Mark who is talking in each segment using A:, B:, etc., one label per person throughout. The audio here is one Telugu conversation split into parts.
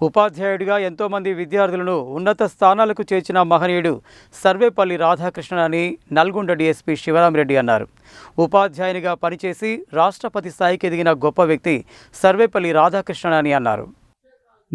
A: ఉపాధ్యాయుడిగా ఎంతోమంది విద్యార్థులను ఉన్నత స్థానాలకు చేర్చిన మహనీయుడు సర్వేపల్లి రాధాకృష్ణన్ అని నల్గొండ డీఎస్పీ శివరామిరెడ్డి అన్నారు. ఉపాధ్యాయునిగా పనిచేసి రాష్ట్రపతి స్థాయికి ఎదిగిన గొప్ప వ్యక్తి సర్వేపల్లి రాధాకృష్ణన్ అని అన్నారు.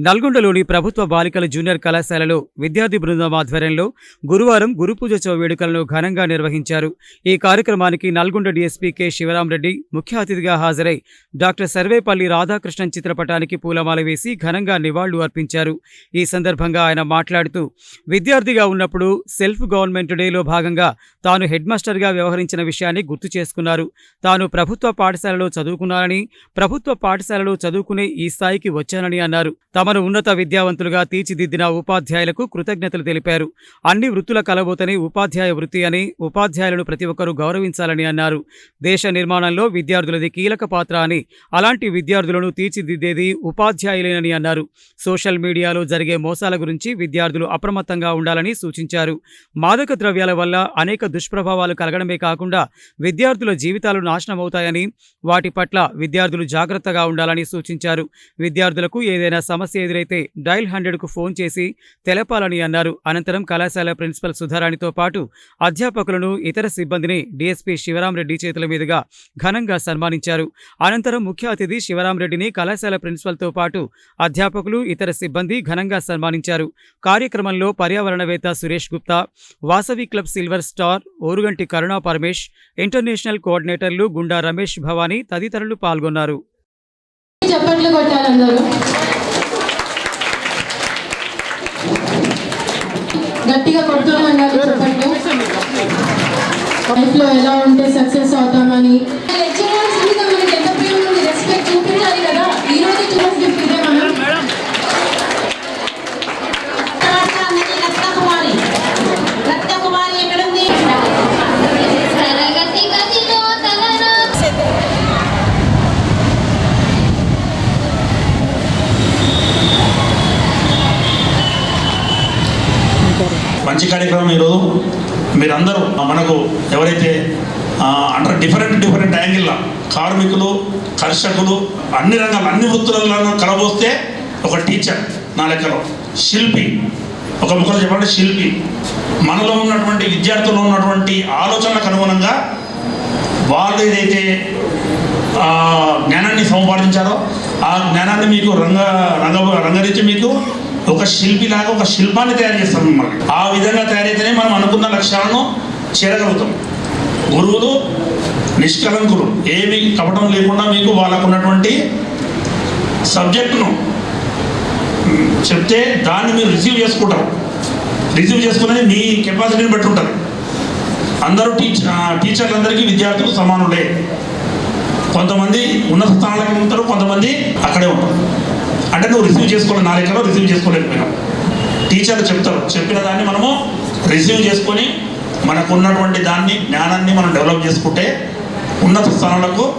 A: నల్గొండలోని ప్రభుత్వ బాలికల జూనియర్ కళాశాలలో విద్యార్థి బృందం ఆధ్వర్యంలో గురువారం గురుపూజోత్సవ వేడుకలను ఘనంగా నిర్వహించారు. ఈ కార్యక్రమానికి నల్గొండ డీఎస్పీ కె శివరామరెడ్డి ముఖ్య అతిథిగా హాజరై డాక్టర్ సర్వేపల్లి రాధాకృష్ణన్ చిత్రపటానికి పూలమాల వేసి ఘనంగా నివాళులు అర్పించారు. ఈ సందర్భంగా ఆయన మాట్లాడుతూ విద్యార్థిగా ఉన్నప్పుడు సెల్ఫ్ గవర్నమెంట్ డేలో భాగంగా తాను హెడ్ మాస్టర్గా వ్యవహరించిన విషయాన్ని గుర్తు చేసుకున్నారు. తాను ప్రభుత్వ పాఠశాలలో చదువుకున్నానని ప్రభుత్వ పాఠశాలలో చదువుకునే ఈ స్థాయికి వచ్చానని అన్నారు. తమను ఉన్నత విద్యావంతులుగా తీర్చిదిద్దిన ఉపాధ్యాయులకు కృతజ్ఞతలు తెలిపారు. అన్ని వృత్తుల కలబోతని ఉపాధ్యాయ వృత్తి అని ఉపాధ్యాయులను ప్రతి ఒక్కరూ గౌరవించాలని అన్నారు. దేశ నిర్మాణంలో విద్యార్థులది కీలక పాత్ర అని అలాంటి విద్యార్థులను తీర్చిదిద్దేది ఉపాధ్యాయులేనని అన్నారు. సోషల్ మీడియాలో జరిగే మోసాల గురించి విద్యార్థులు అప్రమత్తంగా ఉండాలని సూచించారు. మాదక ద్రవ్యాల వల్ల అనేక దుష్ప్రభావాలు కలగడమే కాకుండా విద్యార్థుల జీవితాలు నాశనమవుతాయని వాటి పట్ల విద్యార్థులు జాగ్రత్తగా ఉండాలని సూచించారు. విద్యార్థులకు ఏదైనా సమస్య ఎదురైతే డైల్ హండ్రెడ్కు ఫోన్ చేసి తెలపాలని అన్నారు. అనంతరం కళాశాల ప్రిన్సిపల్ సుధారాణితో పాటు అధ్యాపకులను ఇతర సిబ్బందిని డీఎస్పీ శివరామరెడ్డి చేతుల మీదుగా ఘనంగా సన్మానించారు. అనంతరం ముఖ్య అతిథి శివరామరెడ్డిని కళాశాల ప్రిన్సిపల్తో పాటు అధ్యాపకులు ఇతర సిబ్బంది ఘనంగా సన్మానించారు. కార్యక్రమంలో పర్యావరణవేత్త Suresh Gupta Vasavi club silver star Oruganti Karuna Paramesh international కోఆర్డినేటర్లు గుండా రమేష్ భవానీ తదితరులు పాల్గొన్నారు.
B: చప్పట్లు కొట్టాలి గట్టిగా కొడుతూనే ఉండాలి చప్పట్లు లైఫ్లో ఎలా ఉంటే సక్సెస్ అవుతామని
C: మంచి కార్యక్రమం ఈరోజు. మీరందరూ మనకు ఎవరైతే అంటే డిఫరెంట్ డిఫరెంట్ యాంగిల్లో కార్మికులు కర్షకులు అన్ని రంగాలు అన్ని వృత్తులలో కలబోస్తే ఒక టీచర్ నా లెక్కలో శిల్పి. ఒక ముఖం చెప్పండి శిల్పి. మనలో ఉన్నటువంటి విద్యార్థుల్లో ఉన్నటువంటి ఆలోచనలకు అనుగుణంగా వాళ్ళు ఏదైతే జ్ఞానాన్ని సంపాదించారో ఆ జ్ఞానాన్ని మీకు రంగ రంగ రంగరించి మీకు ఒక శిల్పిలాగా ఒక శిల్పాన్ని తయారు చేస్తాం మిమ్మల్ని. ఆ విధంగా తయారైతేనే మనం అనుకున్న లక్ష్యాలను చేరగలుగుతాం. గురువులు నిష్కలంకులు ఏమి కపటం లేకుండా మీకు వాళ్ళకు ఉన్నటువంటి సబ్జెక్టును చెప్తే దాన్ని మీరు రిసీవ్ చేసుకుంటారు. రిసీవ్ చేసుకునేది మీ కెపాసిటీని బట్టి ఉంటుంది. అందరూ టీచ టీచర్లందరికీ విద్యార్థులు సమానులే. కొంతమంది ఉన్నత స్థానాలకు ఉంటారు కొంతమంది అక్కడే ఉంటారు. అంటే నువ్వు రిసీవ్ చేసుకోవాలి నా లెక్కలో రిసీవ్ చేసుకోలేకపోయినావు టీచర్లు చెప్తారు చెప్పిన దాన్ని మనము రిసీవ్ చేసుకొని మనకు ఉన్నటువంటి దాన్ని జ్ఞానాన్ని మనం డెవలప్ చేసుకుంటే ఉన్నత స్థానాలకు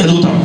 C: ఎదుగుతాం.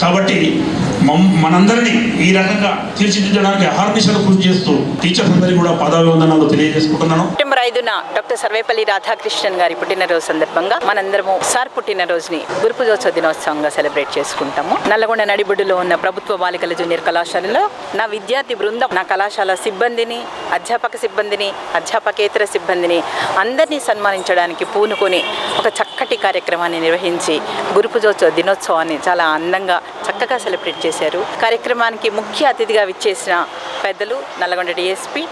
C: కాబట్టి మమ్- మనందరినీ ఈ రకంగా తీర్చిదిద్దడానికి అహర్నిశలు కృషి చేస్తూ టీచర్స్ అందరికీ కూడా పదాభివందనాలు తెలియజేసుకుంటున్నాను.
D: ఐదున డాక్టర్ సర్వేపల్లి రాధాకృష్ణన్ గారి పుట్టినరోజు సందర్భంగా మనందరము సార్ పుట్టినరోజుని గురుపుజోత్సవ దినోత్సవంగా సెలబ్రేట్ చేసుకుంటాము. నల్లగొండ నడిబొడ్డులో ఉన్న ప్రభుత్వ బాలికల జూనియర్ కళాశాలలో నా విద్యార్థి బృందం నా కళాశాల సిబ్బందిని అధ్యాపక సిబ్బందిని అధ్యాపకేతర సిబ్బందిని అందరినీ సన్మానించడానికి పూనుకొని ఒక చక్కటి కార్యక్రమాన్ని నిర్వహించి గురుపుజోత్సవ దినోత్సవాన్ని చాలా అందంగా చక్కగా సెలబ్రేట్ చేశారు. కార్యక్రమానికి ముఖ్య అతిథిగా విచ్చేసిన పెద్దలు నల్లగొండ డిఎస్పి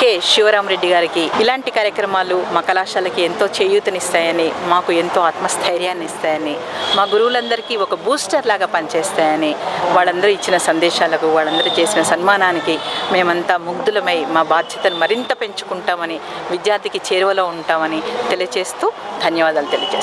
D: కె. శివరామరెడ్డి గారికి ఇలాంటి కార్యక్రమాలు మా కళాశాలకి ఎంతో చేయూతనిస్తాయని మాకు ఎంతో ఆత్మస్థైర్యాన్ని ఇస్తాయని మా గురువులందరికీ ఒక బూస్టర్ లాగా పనిచేస్తాయని వాళ్ళందరూ ఇచ్చిన సందేశాలకు వాళ్ళందరూ చేసిన సన్మానానికి మేమంతా ముగ్ధులమై మా బాధ్యతను మరింత పెంచుకుంటామని విద్యార్థికి చేరువలో ఉంటామని తెలియజేస్తూ ధన్యవాదాలు తెలియజేస్తాం